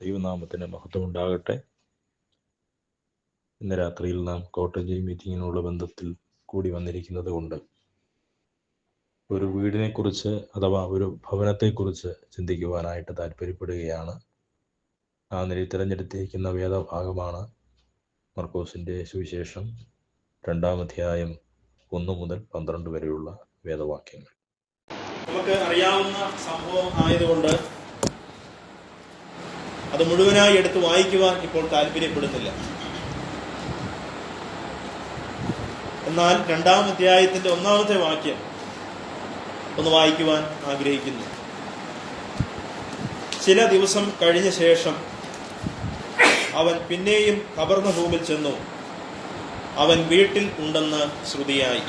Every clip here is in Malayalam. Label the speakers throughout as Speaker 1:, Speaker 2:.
Speaker 1: ദൈവനാമത്തിന് മഹത്വം ഉണ്ടാകട്ടെ. ഇന്ന് രാത്രിയിൽ നാം കോട്ടേജ് മീറ്റിങ്ങിനുള്ള ബന്ധത്തിൽ കൂടി വന്നിരിക്കുന്നത് കൊണ്ട് ഒരു വീടിനെ കുറിച്ച് അഥവാ ഒരു ഭവനത്തെക്കുറിച്ച് ചിന്തിക്കുവാനായിട്ട് താല്പര്യപ്പെടുകയാണ്. ആ നിലയിൽ തിരഞ്ഞെടുത്തിരിക്കുന്ന വേദഭാഗമാണ് മർക്കോസിന്റെ സുവിശേഷം രണ്ടാം അധ്യായം ഒന്ന് മുതൽ പന്ത്രണ്ട് വരെയുള്ള വേദവാക്യങ്ങൾ.
Speaker 2: നമുക്ക് അറിയാവുന്ന സംഭവം ആയതുകൊണ്ട് അത് മുഴുവനായി എടുത്ത് വായിക്കുവാൻ ഇപ്പോൾ താല്പര്യപ്പെടുന്നില്ല. എന്നാൽ രണ്ടാം അധ്യായത്തിന്റെ ഒന്നാമത്തെ വാക്യം ഒന്ന് വായിക്കുവാൻ ആഗ്രഹിക്കുന്നു. ചില ദിവസം കഴിഞ്ഞ ശേഷം അവൻ പിന്നെയും കബർന്ന ഭൂമിൽ ചെന്നു. അവൻ വീട്ടിൽ ഉണ്ടെന്ന് ശ്രുതിയായി.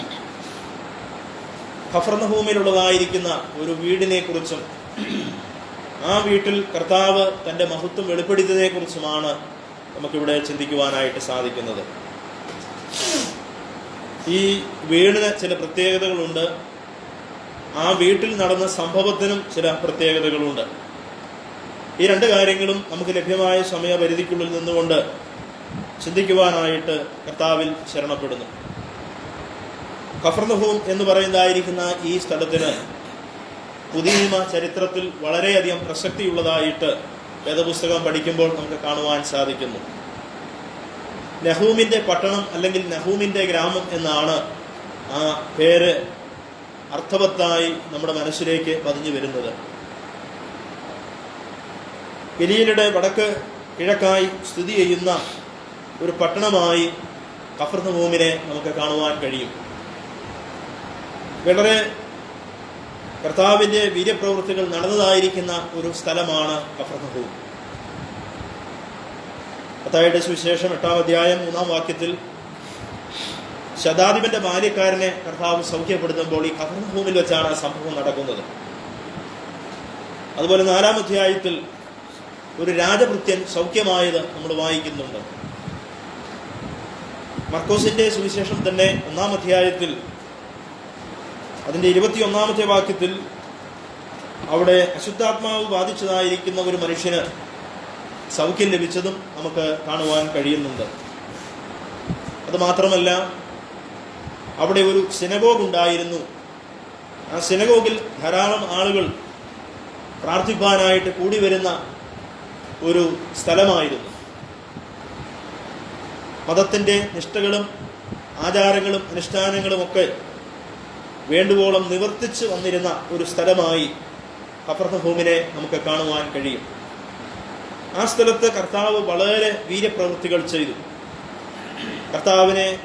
Speaker 2: ഖഫർണഭൂമിയിലുള്ളതായിരിക്കുന്ന ഒരു വീടിനെ കുറിച്ചും ആ വീട്ടിൽ കർത്താവ് തന്റെ മഹത്വം വെളിപ്പെടുത്തിയതിനെ കുറിച്ചുമാണ് നമുക്കിവിടെ ചിന്തിക്കുവാനായിട്ട് സാധിക്കുന്നത്. ഈ വീടിന് ചില പ്രത്യേകതകളുണ്ട്. ആ വീട്ടിൽ നടന്ന സംഭവത്തിനും ചില പ്രത്യേകതകളുണ്ട്. ഈ രണ്ട് കാര്യങ്ങളും നമുക്ക് ലഭ്യമായ സമയപരിധിക്കുള്ളിൽ നിന്നുകൊണ്ട് ചിന്തിക്കുവാനായിട്ട് കർത്താവിൽ ശരണപ്പെടുന്നു. കഫർനഹൂം എന്ന് പറയുന്നതായിരിക്കുന്ന ഈ സ്ഥലത്തിന് പുതിയ ചരിത്രത്തിൽ വളരെയധികം പ്രസക്തിയുള്ളതായിട്ട് വേദപുസ്തകം പഠിക്കുമ്പോൾ നമുക്ക് കാണുവാൻ സാധിക്കുന്നു. നെഹൂമിന്റെ പട്ടണം അല്ലെങ്കിൽ നെഹൂമിന്റെ ഗ്രാമം എന്നാണ് ആ പേര് അർത്ഥവത്തായി നമ്മുടെ മനസ്സിലേക്ക് പതിഞ്ഞു വരുന്നത്. ഗലീലയുടെ വടക്ക് കിഴക്കായി സ്ഥിതി ചെയ്യുന്ന ഒരു പട്ടണമായി കഫർനഹൂമിനെ നമുക്ക് കാണുവാൻ കഴിയും. വളരെ കർത്താവിന്റെ വീര്യപ്രവൃത്തികൾ നടന്നതായിരിക്കുന്ന ഒരു സ്ഥലമാണ് കഫർനഹൂം കർത്താവിന്റെ സുവിശേഷം എട്ടാം അധ്യായം മൂന്നാം വാക്യത്തിൽ ശതാധിപന്റെ ബാല്യക്കാരനെ കർത്താവ് സൗഖ്യപ്പെടുത്തുമ്പോൾ ഈ കഫർനഹൂമിൽ വെച്ചാണ് സംഭവം നടക്കുന്നത്. അതുപോലെ നാലാം അധ്യായത്തിൽ ഒരു രാജഭൃത്യൻ സൗഖ്യമായത് നമ്മൾ വായിക്കുന്നുണ്ട്. മർക്കോസിന്റെ സുവിശേഷം തന്നെ ഒന്നാം അധ്യായത്തിൽ അതിന്റെ ഇരുപത്തിയൊന്നാമത്തെ വാക്യത്തിൽ അവിടെ അശുദ്ധാത്മാവ് ബാധിച്ചതായിരിക്കുന്ന ഒരു മനുഷ്യന് സൗഖ്യം ലഭിച്ചതും നമുക്ക് കാണുവാൻ കഴിയുന്നുണ്ട്. അത് മാത്രമല്ല അവിടെ ഒരു സിനഗോഗ് ഉണ്ടായിരുന്നു. ആ സിനഗോഗിൽ ധാരാളം ആളുകൾ പ്രാർത്ഥിപ്പാനായിട്ട് കൂടി വരുന്ന ഒരു സ്ഥലമായിരുന്നു. മതത്തിന്റെ നിഷ്ഠകളും ആചാരങ്ങളും അനുഷ്ഠാനങ്ങളും ഒക്കെ വേണ്ടുവോളം നിവർത്തിച്ച് വന്നിരുന്ന ഒരു സ്ഥലമായി കഫർഹൂമിനെ നമുക്ക് കാണുവാൻ കഴിയും. ആ സ്ഥലത്ത് കർത്താവ് വളരെ വീര്യപ്രവൃത്തികൾ ചെയ്തു. കർത്താവിനെ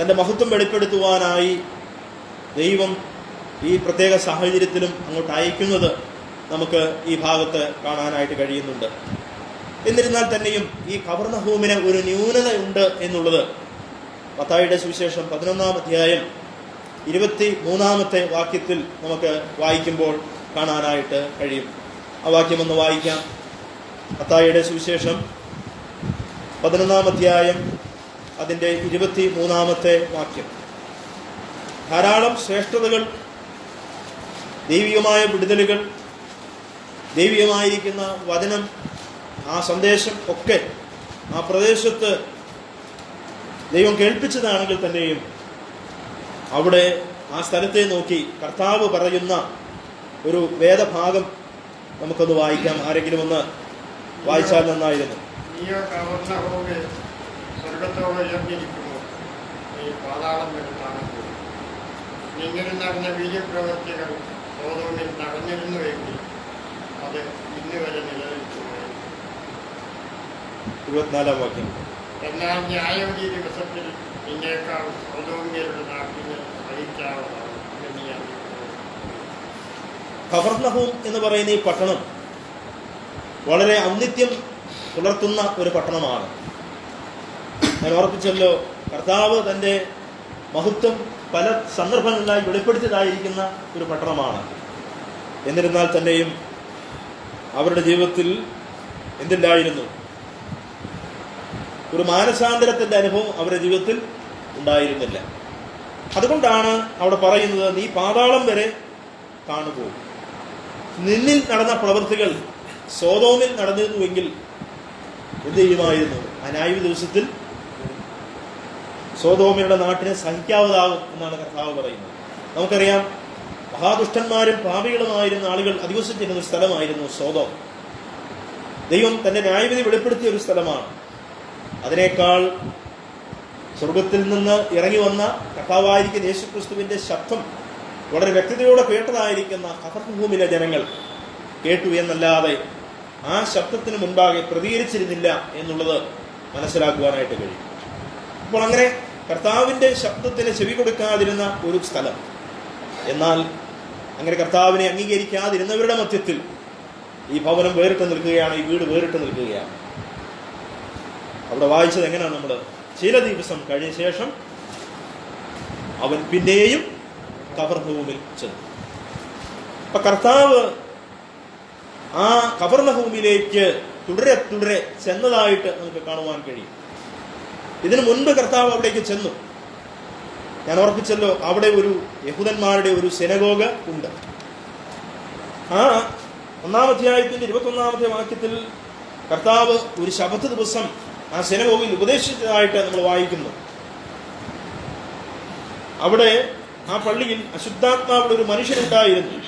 Speaker 2: തന്റെ മഹത്വം വെളിപ്പെടുത്തുവാനായി ദൈവം ഈ പ്രത്യേക സാഹചര്യത്തിലും അങ്ങോട്ട് അയക്കുന്നത് നമുക്ക് ഈ ഭാഗത്ത് കാണാനായിട്ട് കഴിയുന്നുണ്ട്. എന്നിരുന്നാൽ തന്നെയും ഈ കവർണഭൂമിന് ഒരു ന്യൂനതയുണ്ട് എന്നുള്ളത് പത്തായിയുടെ സുവിശേഷം പതിനൊന്നാം അധ്യായം ഇരുപത്തി മൂന്നാമത്തെ വാക്യത്തിൽ നമുക്ക് വായിക്കുമ്പോൾ കാണാനായിട്ട് കഴിയും. ആ വാക്യം ഒന്ന് വായിക്കാം. അത്തായുടെ സുവിശേഷം പതിനൊന്നാം അധ്യായം അതിന്റെ ഇരുപത്തി മൂന്നാമത്തെ വാക്യം. ധാരാളം ശ്രേഷ്ഠതകൾ ദൈവികമായ വിടുതലുകൾ ദൈവികമായിരിക്കുന്ന വചനം ആ സന്ദേശം ഒക്കെ ആ പ്രദേശത്ത് ദൈവം കേൾപ്പിച്ചതാണെങ്കിൽ തന്നെയും അവിടെ ആ സ്ഥലത്തെ നോക്കി കർത്താവ് പറയുന്ന ഒരു വേദഭാഗം നമുക്കൊന്ന് വായിക്കാം. ആരെങ്കിലും ഒന്ന് വായിച്ചാൽ നന്നായിരുന്നു.
Speaker 3: നിങ്ങളിൽ നടന്ന വീര്യപ്രവർത്തികൾ സോതോമിൽ നടന്നിരുന്നുവെങ്കിൽ അത് ഇന്ന് വരെ നിലനിൽക്കുമായിരുന്നു
Speaker 2: ഇരുപത്തിനാലാം വാക്യം.
Speaker 3: എന്നാൽ ന്യായവതി ദിവസത്തിൽ നിന്നേക്കാൾ സോതോമ്യരുടെ നാട്ടിന് സഹിക്കാവുന്നതാണ് നിങ്ങളോട്
Speaker 2: എന്ന് പറയുന്ന ഈ പട്ടണം വളരെ ഔന്നിത്യം പുലർത്തുന്ന ഒരു പട്ടണമാണ്. ഞാൻ ഓർപ്പിച്ചല്ലോ കർത്താവ് തന്റെ മഹത്വം പല സന്ദർഭങ്ങളിലായി വെളിപ്പെടുത്തിയതായിരിക്കുന്ന ഒരു പട്ടണമാണ്. എന്നിരുന്നാൽ തന്നെയും അവരുടെ ജീവിതത്തിൽ എന്തില്ലായിരുന്നു ഒരു മാനസാന്തരത്തിന്റെ അനുഭവം അവരുടെ ജീവിതത്തിൽ ഉണ്ടായിരുന്നില്ല. അതുകൊണ്ടാണ് അവിടെ പറയുന്നത് നീ പാതാളം വരെ കാണുപോകും നിന്നിൽ നടന്ന പ്രവൃത്തികൾ സോതോമിൽ നടന്നിരുന്നുവെങ്കിൽ എന്ത് ചെയ്യുമായിരുന്നു? അനായു ദിവസത്തിൽ സോതോമിയുടെ നാട്ടിനെ സഹിക്കാവതാകും എന്നാണ് കർത്താവ് പറയുന്നത്. നമുക്കറിയാം മഹാദുഷ്ടന്മാരും പാപികളുമായിരുന്ന ആളുകൾ അധിവസിച്ചിരുന്ന ഒരു സ്ഥലമായിരുന്നു സോതോം. ദൈവം തന്റെ ന്യായവിധി വെളിപ്പെടുത്തിയ ഒരു സ്ഥലമാണ്. അതിനേക്കാൾ സ്വർഗത്തിൽ നിന്ന് ഇറങ്ങി വന്ന കർത്താവായിരിക്കുന്ന യേശുക്രിസ്തുവിന്റെ ശബ്ദം വളരെ വ്യക്തതയോടെ കേട്ടതായിരിക്കുന്ന കഫർഭൂമിലെ ജനങ്ങൾ കേട്ടു എന്നല്ലാതെ ആ ശബ്ദത്തിന് മുൻപാകെ പ്രതികരിച്ചിരുന്നില്ല എന്നുള്ളത് മനസ്സിലാക്കുവാനായിട്ട് കഴിയും. അപ്പോൾ അങ്ങനെ കർത്താവിന്റെ ശബ്ദത്തിന് ചെവി കൊടുക്കാതിരുന്ന ഒരു സ്ഥലം എന്നാൽ അങ്ങനെ കർത്താവിനെ അംഗീകരിക്കാതിരുന്നവരുടെ മധ്യത്തിൽ ഈ ഭവനം വേറിട്ട് നിൽക്കുകയാണ് ഈ വീട് വേറിട്ട് നിൽക്കുകയാണ്. അവിടെ വായിച്ചത് എങ്ങനെയാണ് നമ്മൾ ചില ദിവസം കഴിഞ്ഞ ശേഷം അവൻ പിന്നെയും കവർഭൂമിൽ ചെന്നു. അപ്പൊ കർത്താവ് ആ കവർണഭൂമിയിലേക്ക് തുടരെ തുടരെ ചെന്നതായിട്ട് നമുക്ക് കാണുവാൻ കഴിയും. ഇതിനു മുൻപ് കർത്താവ് അവിടേക്ക് ചെന്നു. ഞാൻ ഓർപ്പിച്ചല്ലോ അവിടെ ഒരു യഹൂദന്മാരുടെ ഒരു സെനഗോഗ ഉണ്ട്. ആ ഒന്നാം അധ്യായത്തിന്റെ ഇരുപത്തൊന്നാമത്തെ വാക്യത്തിൽ കർത്താവ് ഒരു ശബത്ത് ദിവസം ആ സിനിമയിൽ ഉപദേശിച്ചതായിട്ട് നമ്മൾ വായിക്കുന്നു. അവിടെ ആ പള്ളിയിൽ അശുദ്ധാത്മാവുള്ള ഒരു മനുഷ്യനുണ്ടായിരുന്നു.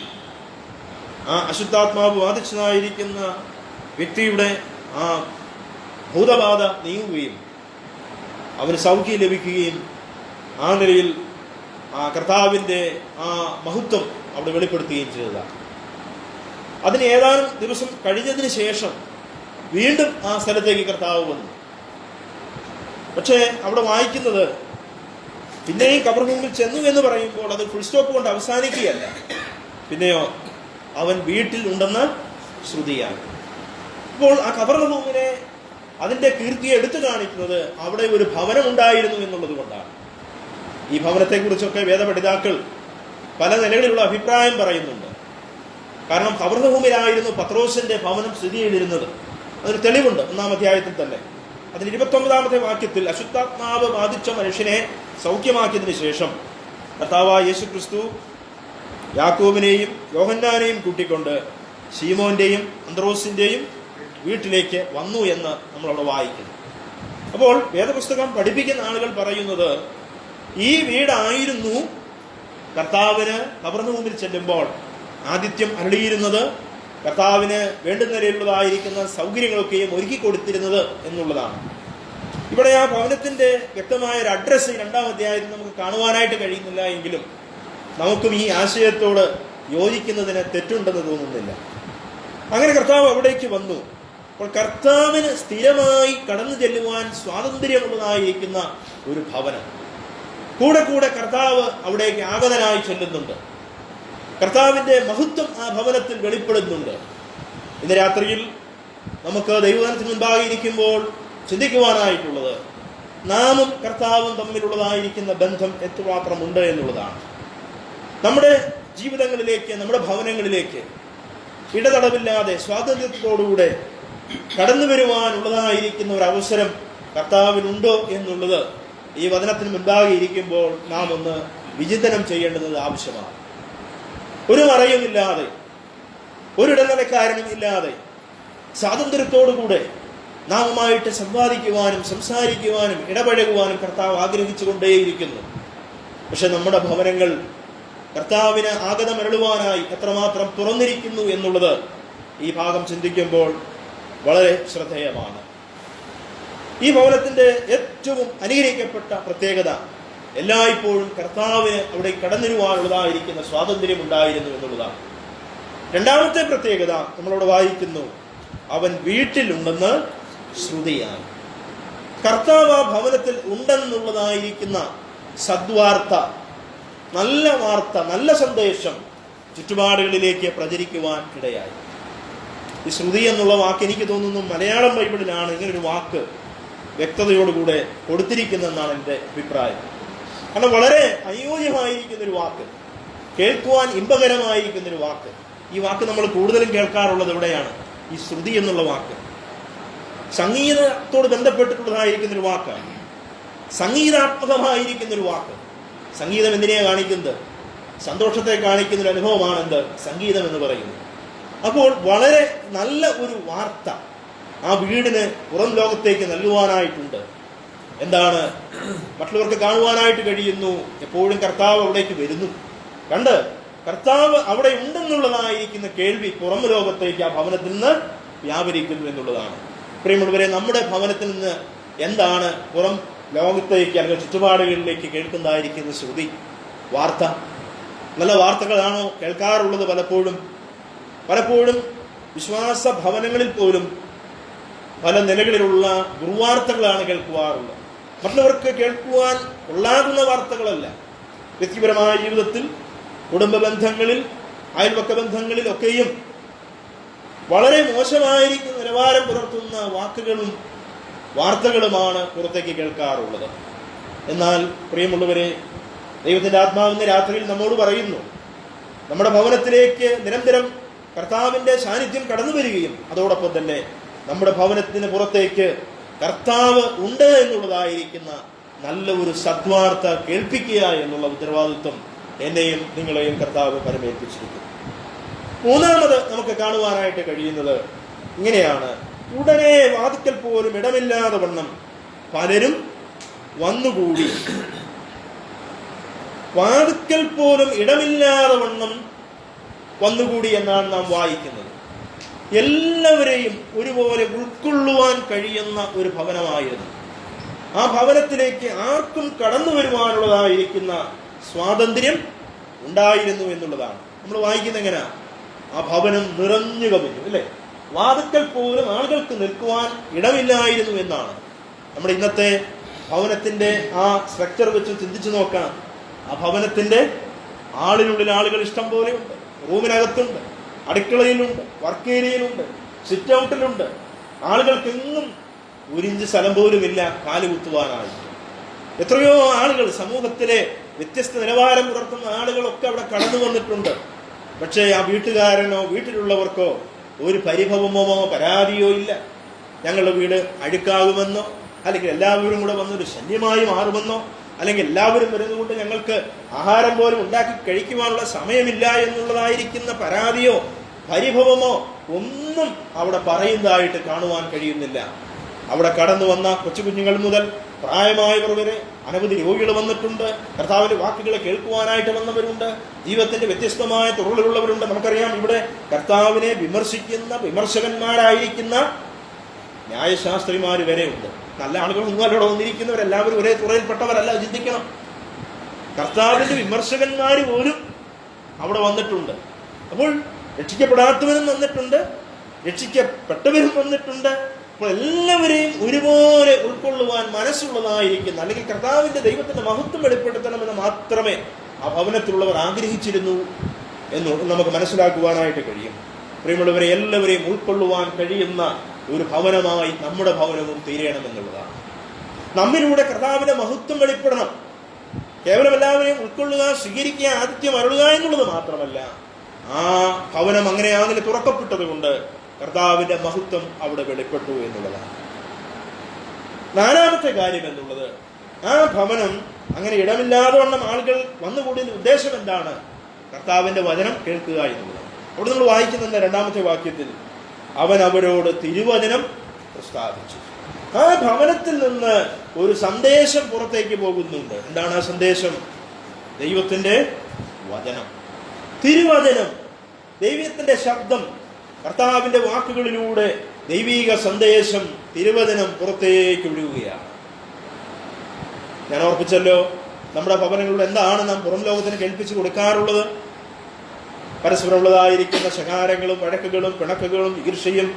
Speaker 2: ആ അശുദ്ധാത്മാവ് ബാധിച്ചതായിരിക്കുന്ന വ്യക്തിയുടെ ആ ഭൂതബാധ നീങ്ങുകയും അവന് സൗഖ്യം ലഭിക്കുകയും ആ നിലയിൽ ആ കർത്താവിന്റെ ആ മഹത്വം അവിടെ വെളിപ്പെടുത്തുകയും ചെയ്തതാണ്. അതിന് ഏതാനും ദിവസം കഴിഞ്ഞതിന് ശേഷം വീണ്ടും ആ സ്ഥലത്തേക്ക് കർത്താവ് വന്നു. പക്ഷേ അവിടെ വായിക്കുന്നത് പിന്നെയും കബർഭൂമിൽ ചെന്നു എന്ന് പറയുമ്പോൾ അത് ഫുൾ സ്റ്റോപ്പ് കൊണ്ട് അവസാനിക്കുകയല്ല. പിന്നെയോ അവൻ വീട്ടിൽ ഉണ്ടെന്ന് ശ്രുതിയാണ്. ഇപ്പോൾ ആ കബർഭൂമിനെ അതിന്റെ കീർത്തിയെ എടുത്തു കാണിക്കുന്നത് അവിടെ ഒരു ഭവനം ഉണ്ടായിരുന്നു എന്നുള്ളത് കൊണ്ടാണ്. ഈ ഭവനത്തെക്കുറിച്ചൊക്കെ വേദപഠിതാക്കൾ പല നിലകളിലുള്ള അഭിപ്രായം പറയുന്നുണ്ട്. കാരണം കബർഭൂമിയിലായിരുന്നു പത്രോസിന്റെ ഭവനം സ്ഥിതി ചെയ്തിരുന്നത്. അതിന് തെളിവുണ്ട് ഒന്നാം അധ്യായത്തിൽ തന്നെ. അതിന് ഇരുപത്തൊമ്പതാമത്തെ വാക്യത്തിൽ അശുദ്ധാത്മാവ് ബാധിച്ച മനുഷ്യനെ സൗഖ്യമാക്കിയതിന് ശേഷം കർത്താവായ യേശു ക്രിസ്തു യാക്കോബിനെയും യോഹന്നാനെയും കൂട്ടിക്കൊണ്ട് ഷീമോന്റെയും അന്ത്രോസിന്റെയും വീട്ടിലേക്ക് വന്നു എന്ന് നമ്മളവിടെ വായിക്കുന്നു. അപ്പോൾ വേദപുസ്തകം പഠിപ്പിക്കുന്ന ആളുകൾ പറയുന്നത് ഈ വീടായിരുന്നു കർത്താവിന് കവർന്ന മുമ്പിൽ ചെല്ലുമ്പോൾ ആദിത്യം അരളിയിരുന്നത് കർത്താവിന് വേണ്ടുന്ന നിലയിലുള്ളതായിരിക്കുന്ന സൗകര്യങ്ങളൊക്കെയും ഒരുക്കി കൊടുത്തിരുന്നത് എന്നുള്ളതാണ്. ഇവിടെ ആ ഭവനത്തിന്റെ വ്യക്തമായ ഒരു അഡ്രസ്സ് രണ്ടാം അധ്യായത്തിൽ നമുക്ക് കാണുവാനായിട്ട് കഴിയുന്നില്ല എങ്കിലും നമുക്കും ഈ ആശയത്തോട് യോജിക്കുന്നതിന് തെറ്റുണ്ടെന്ന് തോന്നുന്നില്ല. അങ്ങനെ കർത്താവ് അവിടേക്ക് വന്നു. അപ്പോൾ കർത്താവിന് സ്ഥിരമായി കടന്നു ചെല്ലുവാൻ സ്വാതന്ത്ര്യമുള്ളതായിരിക്കുന്ന ഒരു ഭവനം. കൂടെ കൂടെ കർത്താവ് അവിടേക്ക് ആഗതനായി ചെല്ലുന്നുണ്ട്. കർത്താവിന്റെ മഹത്വം ആ ഭവനത്തിൽ വെളിപ്പെടുന്നുണ്ട്. ഇന്ന് രാത്രിയിൽ നമുക്ക് ദൈവദാനത്തിന് മുൻപാകെ ഇരിക്കുമ്പോൾ ചിന്തിക്കുവാനായിട്ടുള്ളത് നാമും കർത്താവും തമ്മിലുള്ളതായിരിക്കുന്ന ബന്ധം എത്രമാത്രമുണ്ട് എന്നുള്ളതാണ്. നമ്മുടെ ജീവിതങ്ങളിലേക്ക് നമ്മുടെ ഭവനങ്ങളിലേക്ക് ഇടതടവില്ലാതെ സ്വാതന്ത്ര്യത്തോടുകൂടെ കടന്നു വരുവാനുള്ളതായിരിക്കുന്ന ഒരു അവസരം കർത്താവിനുണ്ടോ എന്നുള്ളത് ഈ വചനത്തിന് മുൻപാകെ ഇരിക്കുമ്പോൾ നാം ഒന്ന് വിചിന്തനം ചെയ്യേണ്ടത് ആവശ്യമാണ്. ഒരു മറയുമില്ലാതെ ഒരിടനിലക്കാരനും ഇല്ലാതെ സ്വാതന്ത്ര്യത്തോടുകൂടെ നാമുമായിട്ട് സംവാദിക്കുവാനും സംസാരിക്കുവാനും ഇടപഴകുവാനും കർത്താവ് ആഗ്രഹിച്ചുകൊണ്ടേയിരിക്കുന്നു. പക്ഷെ നമ്മുടെ ഭവനങ്ങൾ കർത്താവിന് ആഗതമരളുവാനായി എത്രമാത്രം തുറന്നിരിക്കുന്നു എന്നുള്ളത് ഈ ഭാഗം ചിന്തിക്കുമ്പോൾ വളരെ ശ്രദ്ധേയമാണ്. ഈ ഭവനത്തിന്റെ ഏറ്റവും അനുകരിക്കപ്പെട്ട പ്രത്യേകത എല്ലായ്പ്പോഴും കർത്താവിന് അവിടെ കടന്നിരുവാനുള്ളതായിരിക്കുന്ന സ്വാതന്ത്ര്യം ഉണ്ടായിരുന്നു എന്നുള്ളതാണ്. രണ്ടാമത്തെ പ്രത്യേകത നമ്മളോട് വായിക്കുന്നു. അവൻ വീട്ടിലുണ്ടെന്ന് ശ്രുതിയാണ് കർത്താവ് ആ ഭവനത്തിൽ ഉണ്ടെന്നുള്ളതായിരിക്കുന്ന സദ്വാർത്ത നല്ല വാർത്ത നല്ല സന്ദേശം ചുറ്റുപാടുകളിലേക്ക് പ്രചരിക്കുവാൻ ഇടയായി. ഈ ശ്രുതി എന്നുള്ള വാക്ക് എനിക്ക് തോന്നുന്നു മലയാളം ബൈബിളിലാണ് ഇങ്ങനൊരു വാക്ക് വ്യക്തതയോടുകൂടെ കൊടുത്തിരിക്കുന്നതെന്നാണ് എന്റെ അഭിപ്രായം. കാരണം വളരെ അനുയോജ്യമായിരിക്കുന്ന ഒരു വാക്ക്. കേൾക്കുവാൻ ഇമ്പകരമായിരിക്കുന്ന ഒരു വാക്ക്. ഈ വാക്ക് നമ്മൾ കൂടുതലും കേൾക്കാറുള്ളത് എവിടെയാണ്? ഈ ശ്രുതി എന്നുള്ള വാക്ക്. സംഗീതത്തോട് ബന്ധപ്പെട്ടിട്ടുള്ളതായിരിക്കുന്ന ഒരു വാക്ക്. സംഗീതാത്മകമായിരിക്കുന്ന ഒരു വാക്ക്. സംഗീതം എന്തിനെയാണ് കാണിക്കുന്നത്? സന്തോഷത്തെ കാണിക്കുന്ന ഒരു അനുഭവമാണ് എന്ത്? സംഗീതം എന്ന് പറയുന്നത്. അപ്പോൾ വളരെ നല്ല ഒരു വാർത്ത ആ വീടിന് പുറം ലോകത്തേക്ക് നൽകുവാനായിട്ടുണ്ട്. എന്താണ്? മറ്റുള്ളവർക്ക് കാണുവാനായിട്ട് കഴിയുന്നു. എപ്പോഴും കർത്താവ് അവിടേക്ക് വരുന്നു. കണ്ട്? കർത്താവ് അവിടെ ഉണ്ടെന്നുള്ളതായിരിക്കുന്ന കേൾവി പുറം ലോകത്തേക്ക് ആ ഭവനത്തിൽ നിന്ന് വ്യാപരിക്കുന്നു എന്നുള്ളതാണ്. പ്രിയമുള്ളവരെ നമ്മുടെ ഭവനത്തിൽ നിന്ന് എന്താണ് പുറം ലോകത്തേക്ക് അല്ലെങ്കിൽ ചുറ്റുപാടുകളിലേക്ക് കേൾക്കുന്നതായിരിക്കുന്ന ശ്രുതി വാർത്ത. നല്ല വാർത്തകളാണോ കേൾക്കാറുള്ളത് പലപ്പോഴും? പലപ്പോഴും വിശ്വാസ ഭവനങ്ങളിൽ പോലും പല നിലകളിലുള്ള ദുർവാർത്തകളാണ് കേൾക്കുവാറുള്ളത്. മറ്റുള്ളവർക്ക് കേൾക്കുവാൻ ഉള്ളാകുന്ന വാർത്തകളല്ല. വ്യക്തിപരമായ ജീവിതത്തിൽ കുടുംബ ബന്ധങ്ങളിൽ അയൽപക്ക ബന്ധങ്ങളിലൊക്കെയും വളരെ മോശമായിരിക്കുന്ന നിലവാരം പുലർത്തുന്ന വാക്കുകളും വാർത്തകളുമാണ് പുറത്തേക്ക് കേൾക്കാറുള്ളത്. എന്നാൽ പ്രിയമുള്ളവരെ ദൈവത്തിന്റെ ആത്മാവിന്റെ രാത്രിയിൽ നമ്മോട് പറയുന്നു നമ്മുടെ ഭവനത്തിലേക്ക് നിരന്തരം കർത്താവിന്റെ സാന്നിധ്യം കടന്നു വരികയും അതോടൊപ്പം തന്നെ നമ്മുടെ ഭവനത്തിന് പുറത്തേക്ക് കർത്താവ് ഉണ്ട് എന്നുള്ളതായിരിക്കുന്ന നല്ല ഒരു സദ്വാർത്ത കേൾപ്പിക്കുക എന്നുള്ള ഉത്തരവാദിത്വം എന്നെയും നിങ്ങളെയും കർത്താവ് പരമേൽപ്പിച്ചിരിക്കുന്നു. മൂന്നാമത് നമുക്ക് കാണുവാനായിട്ട് കഴിയുന്നത് ഇങ്ങനെയാണ്. ഉടനെ വാതിക്കൽ പോലും ഇടമില്ലാതെ വണ്ണം പലരും വന്നുകൂടി. വാതിക്കൽ പോലും ഇടമില്ലാതെ വണ്ണം വന്നുകൂടി എന്നാണ് നാം വായിക്കുന്നത്. എല്ലാവരെയും ഒരുപോലെ ഉൾക്കൊള്ളുവാൻ കഴിയുന്ന ഒരു ഭവനമായിരുന്നു ആ ഭവനത്തിലേക്ക് ആർക്കും കടന്നു വരുവാനുള്ളതായിരിക്കുന്ന സ്വാതന്ത്ര്യം ഉണ്ടായിരുന്നു എന്നുള്ളതാണ്. നമ്മൾ വായിക്കുന്ന എങ്ങനെയാ ആ ഭവനം നിറഞ്ഞു കവിഞ്ഞു അല്ലേ? വാതുക്കൽ പോലും ആളുകൾക്ക് നിൽക്കുവാൻ ഇടമില്ലായിരുന്നു എന്നാണ്. നമ്മുടെ ഇന്നത്തെ ഭവനത്തിന്റെ ആ സ്ട്രക്ചർ വെച്ച് ചിന്തിച്ചു നോക്കാം. ആ ഭവനത്തിന്റെ ആളിനുള്ളിൽ ആളുകൾ ഇഷ്ടം പോലെ ഉണ്ട്. റൂമിനകത്തുണ്ട്. അടുക്കളയിലുണ്ട് വർക്ക് ഏരിയയിലുണ്ട് സിറ്റ് ഔട്ടിലുണ്ട് ആളുകൾക്കെങ്ങും ഒരിഞ്ച് സ്ഥലം പോലുമില്ല കാൽ കുത്തുവാനായി എത്രയോ ആളുകൾ സമൂഹത്തിലെ വ്യത്യസ്ത നിലവാരം പുലർത്തുന്ന ആളുകളൊക്കെ അവിടെ കടന്നു വന്നിട്ടുണ്ട്. പക്ഷേ ആ വീട്ടുകാരനോ വീട്ടിലുള്ളവർക്കോ ഒരു പരിഭവമോ പരാതിയോ ഇല്ല. ഞങ്ങളുടെ വീട് അഴുക്കാകുമെന്നോ അല്ലെങ്കിൽ എല്ലാവരും കൂടെ വന്നൊരു ശല്യമായി മാറുമെന്നോ അല്ലെങ്കിൽ എല്ലാവരും വരുന്നതുകൊണ്ട് ഞങ്ങൾക്ക് ആഹാരം പോലും ഉണ്ടാക്കി കഴിക്കുവാനുള്ള സമയമില്ല എന്നുള്ളതായിരിക്കുന്ന പരാതിയോ പരിഭവമോ ഒന്നും അവിടെ പറയുന്നതായിട്ട് കാണുവാൻ കഴിയുന്നില്ല. അവിടെ കടന്നു വന്ന കൊച്ചു കുഞ്ഞുങ്ങൾ മുതൽ പ്രായമായവർ വരെ അനവധി രോഗികൾ വന്നിട്ടുണ്ട്. കർത്താവിന്റെ വാക്കുകളെ കേൾക്കുവാനായിട്ട് വന്നവരുണ്ട്. ജീവിതത്തിന്റെ വ്യത്യസ്തമായ തുറളിലുള്ളവരുണ്ട് നമുക്കറിയാം ഇവിടെ കർത്താവിനെ വിമർശിക്കുന്ന വിമർശകന്മാരായിരിക്കുന്ന ന്യായശാസ്ത്രിമാർ വരെ ഉണ്ട്. നല്ല ആളുകൾ മുങ്ങാലോടെ വന്നിരിക്കുന്നവരെല്ലാവരും ഒരേ തുറയിൽപ്പെട്ടവരല്ല ചിന്തിക്കണം. കർത്താവിന്റെ വിമർശകന്മാർ പോലും അവിടെ വന്നിട്ടുണ്ട്. അപ്പോൾ രക്ഷിക്കപ്പെടാത്തവരും വന്നിട്ടുണ്ട് രക്ഷിക്കപ്പെട്ടവരും വന്നിട്ടുണ്ട്. അപ്പോൾ എല്ലാവരെയും ഒരുപോലെ ഉൾക്കൊള്ളുവാൻ മനസ്സുള്ളതായിരിക്കുന്ന. അല്ലെങ്കിൽ കർത്താവിന്റെ ദൈവത്തിന്റെ മഹത്വം വെളിപ്പെടുത്തണമെന്ന് മാത്രമേ ആ ഭവനത്തിലുള്ളവർ ആഗ്രഹിച്ചിരുന്നു എന്ന് നമുക്ക് മനസ്സിലാക്കുവാനായിട്ട് കഴിയും. പ്രിയമുള്ളവരെ എല്ലാവരെയും ഉൾക്കൊള്ളുവാൻ കഴിയുന്ന ഒരു ഭവനമായി നമ്മുടെ ഭവനവും തീരണമെന്നുള്ളതാണ്. നമ്മിലൂടെ കർത്താവിന്റെ മഹത്വം വെളിപ്പെടണം. കേവലം എല്ലാവരെയും ഉൾക്കൊള്ളുക സ്വീകരിക്കുക ആദിത്യം അരുളുക എന്നുള്ളത് മാത്രമല്ല ആ ഭവനം അങ്ങനെയാണെങ്കിൽ തുറക്കപ്പെട്ടത് കൊണ്ട് കർത്താവിന്റെ മഹത്വം അവിടെ വെളിപ്പെട്ടു എന്നുള്ളതാണ്. നാലാമത്തെ കാര്യം എന്നുള്ളത് ആ ഭവനം അങ്ങനെ ഇടമില്ലാതെ വണ്ണം ആളുകൾ വന്നുകൂടിയ ഉദ്ദേശം എന്താണ്? കർത്താവിന്റെ വചനം കേൾക്കുക എന്നുള്ളതാണ്. അവിടെ നമ്മൾ വായിക്കുന്ന രണ്ടാമത്തെ വാക്യത്തിൽ. അവൻ അവരോട് തിരുവചനം പ്രസ്താവിച്ചു. ആ ഭവനത്തിൽ നിന്ന് ഒരു സന്ദേശം പുറത്തേക്ക് പോകുന്നുണ്ട്. എന്താണ് ആ സന്ദേശം? ദൈവത്തിന്റെ വചനം. തിരുവചനം ദൈവത്തിന്റെ ശബ്ദം കർത്താവിന്റെ വാക്കുകളിലൂടെ ദൈവീക സന്ദേശം തിരുവചനം പുറത്തേക്ക് ഒഴുകുകയാണ് ഞാൻ ഓർപ്പിച്ചല്ലോ നമ്മുടെ ഭവനങ്ങളിലൂടെ എന്താണ് നാം പുറം ലോകത്തിന് കേൾപ്പിച്ചു കൊടുക്കാറുള്ളത്? പരസ്പരമുള്ളതായിരിക്കുന്ന ശകാരങ്ങളും വഴക്കുകളും പിണക്കുകളും ഈർഷയും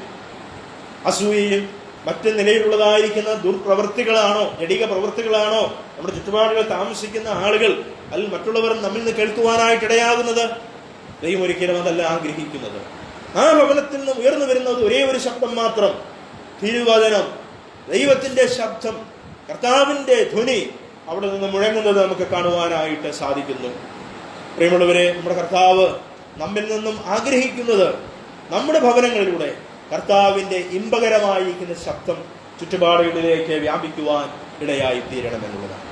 Speaker 2: അസൂയയും മറ്റ് നിലയിലുള്ളതായിരിക്കുന്ന ദുർപ്രവൃത്തികളാണോ ജടിക പ്രവൃത്തികളാണോ നമ്മുടെ ചുറ്റുപാടുകൾ താമസിക്കുന്ന ആളുകൾ അതിൽ മറ്റുള്ളവർ നമ്മിൽ നിന്ന് കേൾക്കുവാനായിട്ട് ഇടയാകുന്നത് ദൈവം ഒരിക്കലും അതല്ല ആഗ്രഹിക്കുന്നത്. ആ ഭവനത്തിൽ നിന്ന് ഉയർന്നു വരുന്നത് ഒരേ ഒരു ശബ്ദം മാത്രം. തിരുവചനം ദൈവത്തിന്റെ ശബ്ദം കർത്താവിന്റെ ധ്വനി അവിടെ നിന്ന് മുഴങ്ങുന്നത് നമുക്ക് കാണുവാനായിട്ട് സാധിക്കുന്നു. പ്രിയമുള്ളവരെ നമ്മുടെ കർത്താവ് നമ്മിൽ നിന്നും ആഗ്രഹിക്കുന്നത് നമ്മുടെ ഭവനങ്ങളിലൂടെ കർത്താവിന്റെ ഇമ്പകരമായിരിക്കുന്ന ശബ്ദം ചുറ്റുപാടുകളിലേക്ക് വ്യാപിക്കുവാൻ ഇടയായി തീരണമെന്നുള്ളതാണ്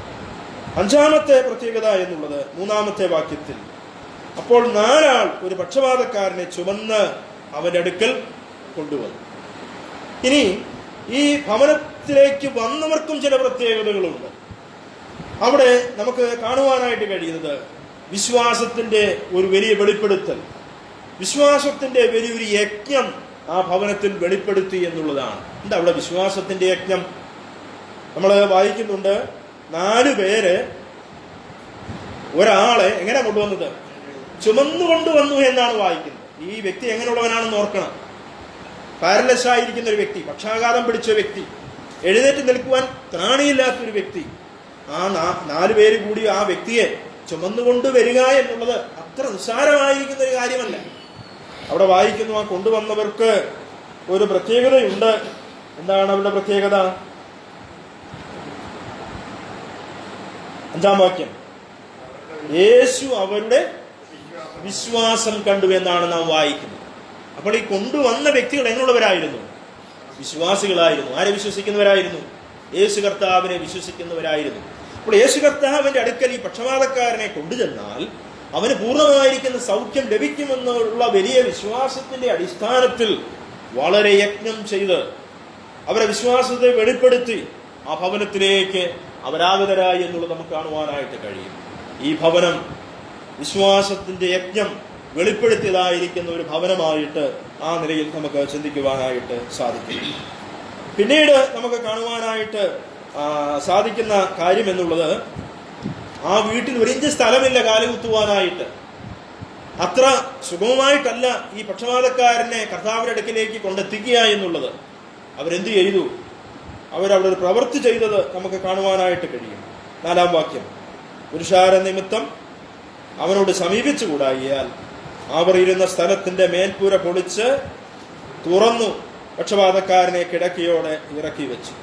Speaker 2: അഞ്ചാമത്തെ പ്രത്യേകത എന്നുള്ളത് മൂന്നാമത്തെ വാക്യത്തിൽ അപ്പോൾ നാലാൾ ഒരു പക്ഷപാതക്കാരനെ ചുമന്ന് അവന്റെ അടുക്കൽ കൊണ്ടുവന്നു. ഇനി ഈ ഭവനത്തിലേക്ക് വന്നവർക്കും ചില പ്രത്യേകതകളുണ്ട്. അവിടെ നമുക്ക് കാണുവാനായിട്ട് കഴിയുന്നത് വിശ്വാസത്തിന്റെ ഒരു വലിയ വെളിപ്പെടുത്തൽ. വിശ്വാസത്തിന്റെ വലിയൊരു യജ്ഞം ആ ഭവനത്തിൽ വെളിപ്പെടുത്തി എന്നുള്ളതാണ്. എന്താ അവിടെ വിശ്വാസത്തിന്റെ യജ്ഞം? നമ്മൾ വായിക്കുന്നുണ്ട് നാല് പേര് ഒരാളെ എങ്ങനെ കൊണ്ടുവന്നത്? ചുമന്നു കൊണ്ടുവന്നു എന്നാണ് വായിക്കുന്നത്. ഈ വ്യക്തി എങ്ങനെയുള്ളവനാണെന്ന് ഓർക്കണം. പാരലസ് ആയിരിക്കുന്ന ഒരു വ്യക്തി പക്ഷാഘാതം പിടിച്ച വ്യക്തി എഴുന്നേറ്റ് നിൽക്കുവാൻ ത്രാണിയില്ലാത്തൊരു വ്യക്തി. ആ നാല് പേര് കൂടി ആ വ്യക്തിയെ ചുമന്നുകൊണ്ട് വരിക എന്നുള്ളത് അത്ര നിസ്സാരമായിരിക്കുന്ന ഒരു കാര്യമല്ല. അവിടെ വായിക്കുന്നു ആ കൊണ്ടുവന്നവർക്ക് ഒരു പ്രത്യേകതയുണ്ട്. എന്താണ് അവരുടെ പ്രത്യേകത? അഞ്ചാം വാക്യം. യേശു അവരുടെ വിശ്വാസം കണ്ടു എന്നാണ് നാം വായിക്കുന്നത്. അപ്പോൾ ഈ കൊണ്ടുവന്ന വ്യക്തികൾ എങ്ങനെയുള്ളവരായിരുന്നു? വിശ്വാസികളായിരുന്നു. ആരെ വിശ്വസിക്കുന്നവരായിരുന്നു? യേശു കർത്താവിനെ വിശ്വസിക്കുന്നവരായിരുന്നു. അപ്പോൾ യേശു കർത്താവിന്റെ അടുക്കൽ ഈ പക്ഷപാതക്കാരനെ കൊണ്ടുചെന്നാൽ അവന് പൂർണമായിരിക്കുന്ന സൗഖ്യം ലഭിക്കുമെന്നുള്ള വലിയ വിശ്വാസത്തിന്റെ അടിസ്ഥാനത്തിൽ വളരെ യജ്ഞം ചെയ്ത് അവരെ വിശ്വാസത്തെ വെളിപ്പെടുത്തി ആ ഭവനത്തിലേക്ക് അവരാഗതരായി എന്നുള്ളത് നമുക്ക് കാണുവാനായിട്ട് കഴിയും. ഈ ഭവനം വിശ്വാസത്തിന്റെ യജ്ഞം വെളിപ്പെടുത്തിയതായിരിക്കുന്ന ഒരു ഭവനമായിട്ട് ആ നിലയിൽ നമുക്ക് ചിന്തിക്കുവാനായിട്ട് സാധിക്കും. പിന്നീട് നമുക്ക് കാണുവാനായിട്ട് സാധിക്കുന്ന കാര്യം എന്നുള്ളത് ആ വീട്ടിൽ ഒരിഞ്ച് സ്ഥലമില്ല കാലുകുത്തുവാനായിട്ട് അത്ര സുഗമമായിട്ടല്ല ഈ പക്ഷപാതക്കാരനെ കർത്താവിന്റെ അടുക്കിലേക്ക് കൊണ്ടെത്തിക്കുക എന്നുള്ളത്. അവരെന്ത് ചെയ്തു? അവരവിടെ ഒരു പ്രവൃത്തി ചെയ്തത് നമുക്ക് കാണുവാനായിട്ട് കഴിയും. നാലാം വാക്യം. പുരുഷാര നിമിത്തം അവനോട് സമീപിച്ചുകൂടായിയാൽ അവർ ഇരുന്ന സ്ഥലത്തിന്റെ മേൽക്കൂര പൊളിച്ച് തുറന്നു പക്ഷപാതക്കാരനെ കിടക്കിയോടെ ഇറക്കി വെച്ചു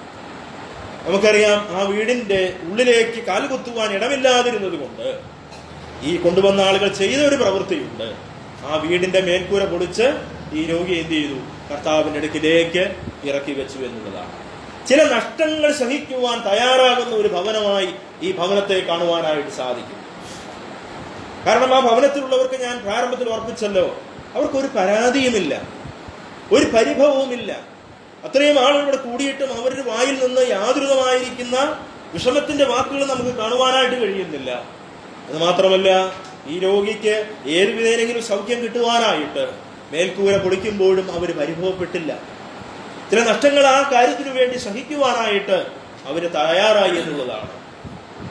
Speaker 2: നമുക്കറിയാം ആ വീടിന്റെ ഉള്ളിലേക്ക് കാൽകുത്തുവാൻ ഇടമില്ലാതിരുന്നത് കൊണ്ട് ഈ കൊണ്ടുവന്ന ആളുകൾ ചെയ്ത ഒരു പ്രവൃത്തിയുണ്ട്. ആ വീടിന്റെ മേൽക്കൂര പൊളിച്ച് ഈ രോഗി എന്ത് ചെയ്തു? കർത്താവിന്റെ അടുക്കിലേക്ക് ഇറക്കി വെച്ചു എന്നുള്ളതാണ്. ചില നഷ്ടങ്ങൾ സഹിക്കുവാൻ തയ്യാറാകുന്ന ഒരു ഭവനമായി ഈ ഭവനത്തെ കാണുവാനായിട്ട് സാധിക്കും. കാരണം ആ ഭവനത്തിലുള്ളവർക്ക് ഞാൻ പ്രാരംഭത്തിൽ ഓർപ്പിച്ചല്ലോ അവർക്കൊരു പരാതിയുമില്ല ഒരു പരിഭവവുമില്ല. അത്രയും ആളുകൾ ഇവിടെ കൂടിയിട്ടും അവരുടെ വായിൽ നിന്ന് യാതൊരുതമായിരിക്കുന്ന വിഷമത്തിന്റെ വാക്കുകൾ നമുക്ക് കാണുവാനായിട്ട് കഴിയുന്നില്ല. അത് മാത്രമല്ല ഈ രോഗിക്ക് ഏത് വിധേനെങ്കിലും സൗഖ്യം കിട്ടുവാനായിട്ട് മേൽക്കൂര പൊളിക്കുമ്പോഴും അവർ പരിഭവപ്പെട്ടില്ല. ചില നഷ്ടങ്ങൾ ആ കാര്യത്തിനു വേണ്ടി സഹിക്കുവാനായിട്ട് അവർ തയ്യാറായി എന്നുള്ളതാണ്.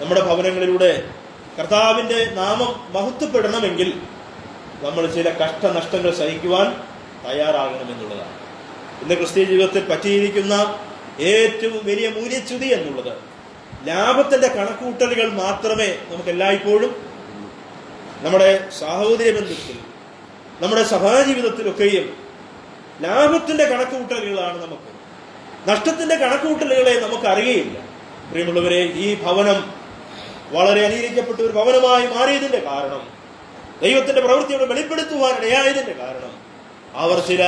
Speaker 2: നമ്മുടെ ഭവനങ്ങളിലൂടെ കർത്താവിന്റെ നാമം മഹത്വപ്പെടണമെങ്കിൽ നമ്മൾ ചില കഷ്ടനഷ്ടങ്ങൾ സഹിക്കുവാൻ തയ്യാറാകണമെന്നുള്ളതാണ് ഇന്ന് ക്രിസ്തീയ ജീവിതത്തിൽ പറ്റിയിരിക്കുന്ന ഏറ്റവും വലിയ മൂല്യച്യുതി എന്നുള്ളത് ലാഭത്തിന്റെ കണക്കൂട്ടലുകൾ മാത്രമേ നമുക്ക് എല്ലായ്പ്പോഴും നമ്മുടെ സാഹോദര്യ ബന്ധത്തിൽ നമ്മുടെ സഭാജീവിതത്തിലൊക്കെയും ലാഭത്തിന്റെ കണക്കുകൂട്ടലുകളാണ് നമുക്ക്. നഷ്ടത്തിന്റെ കണക്കുകൂട്ടലുകളെ നമുക്ക് അറിയുകയില്ല പ്രിയമുള്ളവരെ ഈ ഭവനം വളരെ അനുകരിക്കപ്പെട്ട ഒരു ഭവനമായി മാറിയതിന്റെ കാരണം ദൈവത്തിന്റെ പ്രവൃത്തിയോട് വെളിപ്പെടുത്തുവാൻ ഇടയായതിന്റെ കാരണം അവർ ചില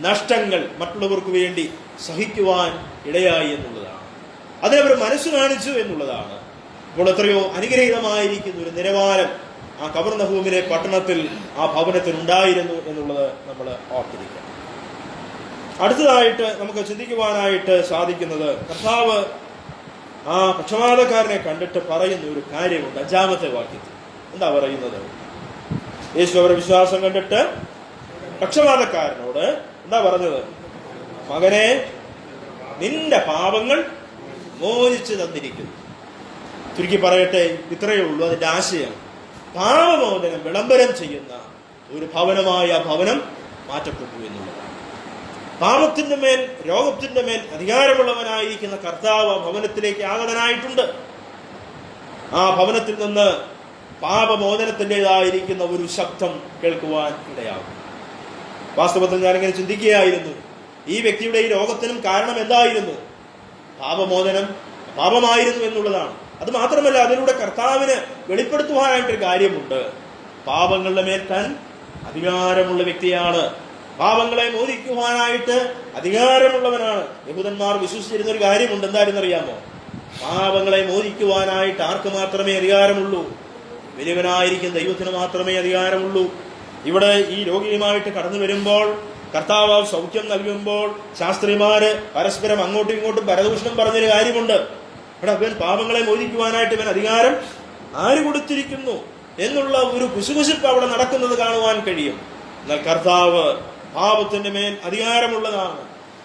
Speaker 2: നഷ്ടങ്ങൾ മറ്റുള്ളവർക്ക് വേണ്ടി സഹിക്കുവാൻ ഇടയായി എന്നുള്ളതാണ്. അതിനവർ മനസ്സ് കാണിച്ചു എന്നുള്ളതാണ്. അപ്പോൾ എത്രയോ അനുഗ്രഹീതമായിരിക്കുന്ന ഒരു നിലവാരം ആ കബർനഹൂമിലെ പട്ടണത്തിൽ ആ ഭവനത്തിൽ ഉണ്ടായിരുന്നു എന്നുള്ളത് നമ്മൾ ഓർത്തിരിക്കണം അടുത്തതായിട്ട് നമുക്ക് ചിന്തിക്കുവാനായിട്ട് സാധിക്കുന്നത് കർത്താവ് ആ പക്ഷപാതക്കാരനെ കണ്ടിട്ട് പറയുന്ന ഒരു കാര്യമുണ്ട്. അഞ്ചാമത്തെ വാക്യത്തിൽ. എന്താ പറയുന്നത്? യേശു അവരുടെ വിശ്വാസം കണ്ടിട്ട് പക്ഷപാതക്കാരനോട് എന്താ പറഞ്ഞത്? മകനെ നിന്റെ പാപങ്ങൾ മോചിച്ചു തന്നിരിക്കുന്നു. ചുരുക്കി പറയട്ടെ ഇത്രയേ ഉള്ളൂ അതിന്റെ ആശയം. പാപമോചനം വിളംബരം ചെയ്യുന്ന ഒരു ഭവനമായ ഭവനം മാറ്റപ്പെട്ടു എന്നുള്ളതാണ്. പാപത്തിന്റെ മേൽ രോഗത്തിന്റെ മേൽ അധികാരമുള്ളവനായിരിക്കുന്ന കർത്താവ് ഭവനത്തിലേക്ക് ആഗതനായിട്ടുണ്ട്. ആ ഭവനത്തിൽ നിന്ന് പാപമോചനത്തിന്റെതായിരിക്കുന്ന ഒരു ശബ്ദം കേൾക്കുവാൻ ഇടയാകും. വാസ്തവത്തിൽ ഞാനിങ്ങനെ ചിന്തിക്കുകയായിരുന്നു. ഈ വ്യക്തിയുടെ ഈ രോഗത്തിനും കാരണം എന്തായിരുന്നു? പാപമോചനം പാപമായിരുന്നു എന്നുള്ളതാണ്. അത് മാത്രമല്ല അതിലൂടെ കർത്താവിന് വെളിപ്പെടുത്തുവാനായിട്ടൊരു കാര്യമുണ്ട്. പാപങ്ങളുടെ മേൽ താൻ അധികാരമുള്ള വ്യക്തിയാണ്. പാപങ്ങളെ മോദിക്കുവാനായിട്ട് അധികാരമുള്ളവനാണ്. യഹൂദന്മാർ വിശ്വസിച്ചിരുന്ന ഒരു കാര്യമുണ്ട്. എന്തായിരുന്നു അറിയാമോ പാപങ്ങളെ മോദിക്കുവാനായിട്ട് ആർക്ക് മാത്രമേ അധികാരമുള്ളൂ? വലിയവനായിരിക്കും ദൈവത്തിന് മാത്രമേ അധികാരമുള്ളൂ. ഇവിടെ ഈ രോഗിയുമായിട്ട് കടന്നു വരുമ്പോൾ കർത്താവ് സൗഖ്യം നൽകുമ്പോൾ ശാസ്ത്രിമാര് പരസ്പരം അങ്ങോട്ടും ഇങ്ങോട്ടും പരദൂഷണം പറഞ്ഞൊരു കാര്യമുണ്ട്. ഇവിടെ അവൻ പാപങ്ങളെ മോചിക്കുവാനായിട്ട് ഇവൻ അധികാരം ആര് കൊടുത്തിരിക്കുന്നു എന്നുള്ള ഒരു കുശുകുശിപ്പ് അവിടെ നടക്കുന്നത് കാണുവാൻ കഴിയും. എന്നാൽ കർത്താവ് പാപത്തിന്റെ മേൽ അധികാരമുള്ളതാണ്.